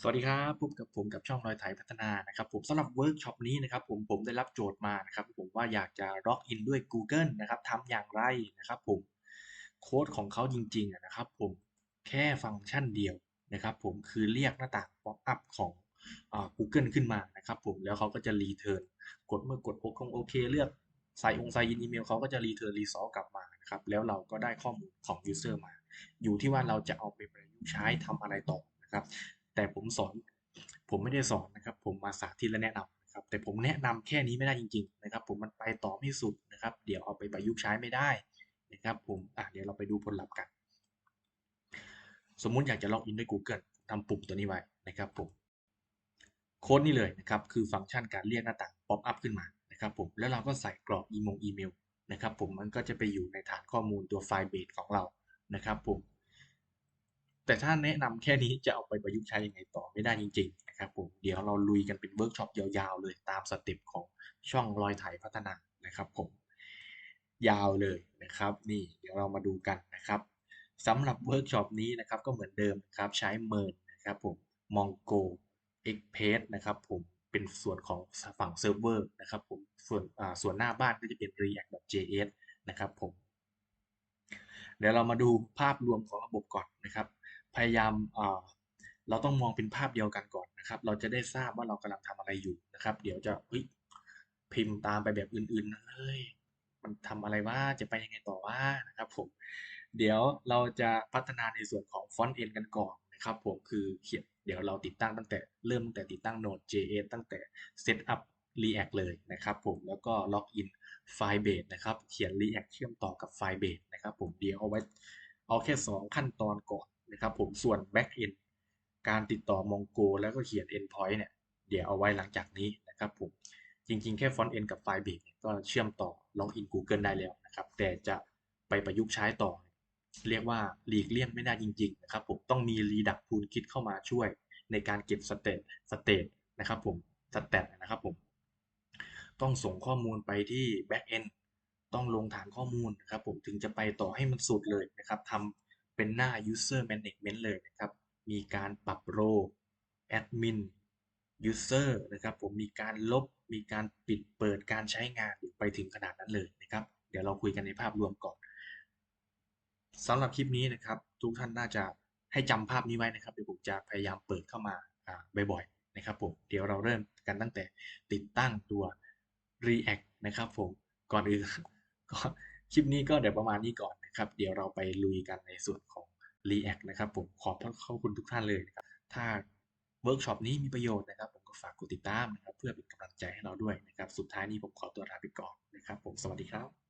สวัสดีครับพบกับผมกับช่องรอยไถพัฒนานะครับผมสำหรับเวิร์กช็อปนี้นะครับผมผมได้รับโจทย์มานะครับผมว่าอยากจะล็อกอินด้วย Google นะครับทำอย่างไรนะครับผมโค้ดของเขาจริงๆนะครับผมแค่ฟังก์ชันเดียวนะครับผมคือเรียกหน้าต่างป๊อปอัพของอ่า Google ขึ้นมานะครับผมแล้วเขาก็จะรีเทิร์นกดเมื่อกดโอคงโอเคเลือกใส่องค์ใส่อินอีเมลเขาก็จะรีเทิร์นรีซอลกลับมานะครับแล้วเราก็ได้ข้อมูลของ User มา อยู่ที่ว่าเราจะเอาไปประยุกต์ใช้ทำอะไรต่อนะครับ แต่ผมสอน ผมไม่ได้สอนนะครับ ผมมาสาธิตและแนะนำนะครับ แต่ผมแนะนำแค่นี้ไม่ได้จริง ๆ นะครับ ผมมันไปต่อไม่สุดนะครับ เดี๋ยวเอาไปประยุกต์ใช้ไม่ได้นะครับผมอะเดี๋ยวเราไปดูผลลัพธ์กัน สมมุติอยากจะล็อกอินด้วย Google ทำปุ่มตัวนี้ไว้นะครับผมโค้ดนี่เลยนะครับ คือฟังก์ชันการเรียกหน้าต่างป๊อปอัพขึ้นมานะครับผมแล้วเราก็ใส่กรอกอีโมงอีเมลนะครับผมมันก็จะไปอยู่ในฐานข้อมูลตัวไฟล์เบสของเรานะครับผม แต่ถ้าแนะนำแค่นี้จะเอาไปประยุกต์ใช้ยังไงต่อไม่ได้จริงๆนะครับผมเดี๋ยวเราลุยกันเป็นเวิร์กช็อปยาวๆ เลยตามสเต็ปของช่องรอยไถพัฒนานะครับผมยาวเลยนะครับ นี่เดี๋ยวเรามาดูกันนะครับสำหรับเวิร์กช็อปนี้นะครับก็เหมือนเดิมครับใช้เมินนะครับผม Mongo Express นะครับผมเป็นส่วนของฝั่งเซิร์ฟเวอร์นะครับผมส่วนส่วนหน้าบ้านก็จะเป็น React.js นะครับผมเดี๋ยวเรามาดูภาพรวมของระบบก่อนนะครับ พยายามเราต้องมองเป็นภาพเดียวกันก่อนนะครับ เราจะได้ทราบว่าเรากำลังทำอะไรอยู่นะครับ เดี๋ยวจะพิมพ์ตามไปแบบอื่นๆเฮ้ยมันทำอะไรว่าจะไปยังไงต่อว่านะครับผมเดี๋ยวเราจะพัฒนาในส่วนของฟอนต์เอ็นกันก่อนนะครับผมคือเขียนเดี๋ยวเราติดตั้งตั้งแต่เริ่มตั้งแต่ติดตั้ง Node.js ตั้งแต่ Setup React เลยนะครับผมแล้วก็ล็อกอินไฟล์เบสนะครับ เขียน React เชื่อมต่อกับไฟล์เบสนะครับผมเดี๋ยวเอาไว้เอาแค่ 2 ขั้นตอนก่อน นะครับผมส่วน Back End การติดต่อ Mongo แล้วก็เขียน Endpoint เนี่ยเดี๋ยวเอาไว้หลังจากนี้นะครับผมจริงๆ แค่ Front End กับไฟล์เบสก็เชื่อมต่อล็อกอิน Google ได้แล้วนะครับแต่จะไปประยุกต์ใช้ต่อ เรียกว่าหลีกเลี่ยงไม่ได้จริงๆนะครับผมต้องมีรีดักพูลคิดเข้ามาช่วย ในการเก็บสเตตสเตตนะครับผมสเตตนะครับผมต้องส่งข้อมูลไปที่ Back End ต้องลงฐานข้อมูลนะครับผมถึงจะไปต่อให้มันสุดเลยนะครับทำ เป็นหน้า User Management เลยนะครับ มีการปรับโร Admin User นะครับผมมีการลบ มีการปิดเปิดการใช้งานไปถึงขนาดนั้นเลยนะครับ เดี๋ยวเราคุยกันในภาพรวมก่อนสำหรับคลิปนี้นะครับ ทุกท่านน่าจะให้จำภาพนี้ไว้นะครับ เดี๋ยวผมจะพยายามเปิดเข้ามาบ่อยๆนะครับผม เดี๋ยวเราเริ่มกันตั้งแต่ติดตั้งตัว React นะครับผม ก่อนอื่นก็ คลิปนี้ก็เดี๋ยวประมาณนี้ก่อนนะครับ เดี๋ยวเราไปลุยกันในส่วนของ React นะครับ ผมขอบขอบคุณทุกท่านเลยนะครับ ถ้าเวิร์กช็อปนี้มีประโยชน์นะครับ ผมก็ฝากกดติดตามนะครับ เพื่อเป็นกำลังใจให้เราด้วยนะครับ สุดท้ายนี้ผมขอตัวลาไปก่อนนะครับ ผมสวัสดีครับ